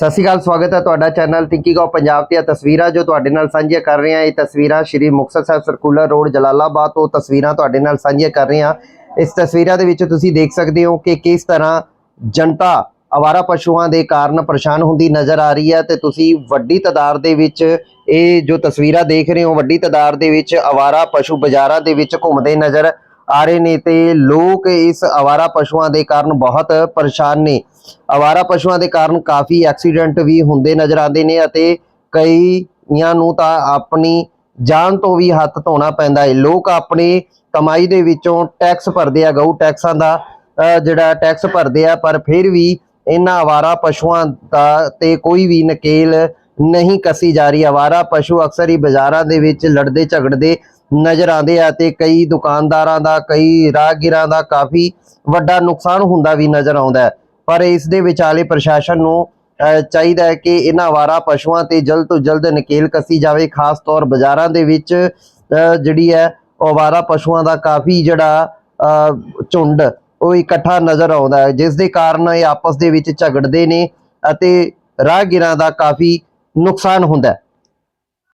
ਸਤਿ ਸ਼੍ਰੀ ਅਕਾਲ, ਸਵਾਗਤ ਹੈ ਤੁਹਾਡਾ ਚੈਨਲ ਥਿੰਕਿੰਗ ਆਫ ਪੰਜਾਬ ਦੀਆਂ ਤਸਵੀਰਾਂ ਜੋ ਤੁਹਾਡੇ ਨਾਲ ਸਾਂਝੀਆਂ ਕਰ ਰਹੇ ਹਾਂ। ਇਹ ਤਸਵੀਰਾਂ ਸ਼੍ਰੀ ਮੁਕਤਸਰ ਸਾਹਿਬ ਸਰਕੂਲਰ ਰੋਡ ਜਲਾਲਾਬਾਦ ਤੋਂ ਤਸਵੀਰਾਂ ਤੁਹਾਡੇ ਨਾਲ ਸਾਂਝੀਆਂ ਕਰ ਰਹੇ ਹਾਂ। ਇਸ ਤਸਵੀਰਾਂ ਦੇ ਵਿੱਚ ਤੁਸੀਂ ਦੇਖ ਸਕਦੇ ਹੋ ਕਿ ਕਿਸ ਤਰ੍ਹਾਂ ਜਨਤਾ ਆਵਾਰਾ ਪਸ਼ੂਆਂ ਦੇ ਕਾਰਨ ਪਰੇਸ਼ਾਨ ਹੁੰਦੀ ਨਜ਼ਰ ਆ ਰਹੀ ਹੈ ਤੇ ਤੁਸੀਂ ਵੱਡੀ ਤਾਦਾਦ ਦੇ ਵਿੱਚ ਇਹ ਜੋ ਤਸਵੀਰਾਂ ਦੇਖ ਰਹੇ ਹੋ, ਵੱਡੀ ਤਾਦਾਦ ਦੇ ਵਿੱਚ ਆਵਾਰਾ ਪਸ਼ੂ ਬਾਜ਼ਾਰਾਂ ਦੇ ਵਿੱਚ ਘੁੰਮਦੇ ਨਜ਼ਰ ਆ ਰਹੇ ਨੇ ਤੇ ਲੋਕ ਇਸ ਆਵਾਰਾ ਪਸ਼ੂਆਂ ਦੇ ਕਾਰਨ ਬਹੁਤ ਪਰੇਸ਼ਾਨ ਨੇ। ਆਵਾਰਾ ਪਸ਼ੂਆਂ ਦੇ ਕਾਰਨ ਕਾਫੀ ਐਕਸੀਡੈਂਟ ਵੀ ਹੁੰਦੇ ਨਜ਼ਰ ਆਉਂਦੇ ਨੇ ਅਤੇ ਕਈਆਂ ਨੂੰ ਤਾਂ ਆਪਣੀ ਜਾਨ ਤੋਂ ਵੀ ਹੱਥ ਧੋਣਾ ਪੈਂਦਾ ਹੈ ਲੋਕ ਆਪਣੇ ਕਮਾਈ ਦੇ ਵਿੱਚੋਂ ਟੈਕਸ ਭਰਦੇ ਆ, ਗਊ ਟੈਕਸਾਂ ਦਾ ਜਿਹੜਾ ਟੈਕਸ ਭਰਦੇ ਆ, ਪਰ ਫਿਰ ਵੀ ਇਹਨਾਂ ਆਵਾਰਾ ਪਸ਼ੂਆਂ ਦਾ ਤੇ ਕੋਈ ਵੀ ਨਕੇਲ ਨਹੀਂ ਕੱਸੀ ਜਾ ਰਹੀ। ਆਵਾਰਾ ਪਸ਼ੂ ਅਕਸਰ ਹੀ ਬਾਜ਼ਾਰਾਂ ਦੇ ਵਿੱਚ ਲੜਦੇ ਝਗੜਦੇ ਨਜ਼ਰ ਆਉਂਦੇ ਆ ਤੇ ਕਈ ਦੁਕਾਨਦਾਰਾਂ ਦਾ, ਕਈ ਰਾਹਗੀਰਾਂ ਦਾ ਕਾਫੀ ਵੱਡਾ ਨੁਕਸਾਨ ਹੁੰਦਾ ਵੀ ਨਜ਼ਰ ਆਉਂਦਾ ਪਰ ਇਸ ਦੇ ਵਿਚਾਲੇ ਪ੍ਰਸ਼ਾਸਨ ਨੂੰ ਚਾਹੀਦਾ ਹੈ ਕਿ ਇਹਨਾਂ ਵਾਰਾ ਪਸ਼ੂਆਂ ਤੇ ਜਲਦ ਤੋਂ ਜਲਦ ਨਕੇਲ ਕੱਸੀ ਜਾਵੇ, ਖਾਸ ਤੌਰ ਬਾਜ਼ਾਰਾਂ ਦੇ ਵਿੱਚ ਜਿਹੜੀ ਹੈ, ਉਹ ਆਵਾਰਾ ਪਸ਼ੂਆਂ ਦਾ ਕਾਫੀ ਜਿਹੜਾ ਝੁੰਡ, ਉਹ ਇਕੱਠਾ ਨਜ਼ਰ ਆਉਂਦਾ ਹੈ, ਜਿਸ ਦੇ ਕਾਰਨ ਇਹ ਆਪਸ ਦੇ ਵਿੱਚ ਝਗੜਦੇ ਨੇ ਅਤੇ ਰਾਹਗੀਰਾਂ ਦਾ ਕਾਫੀ ਨੁਕਸਾਨ ਹੁੰਦਾ ਹੈ।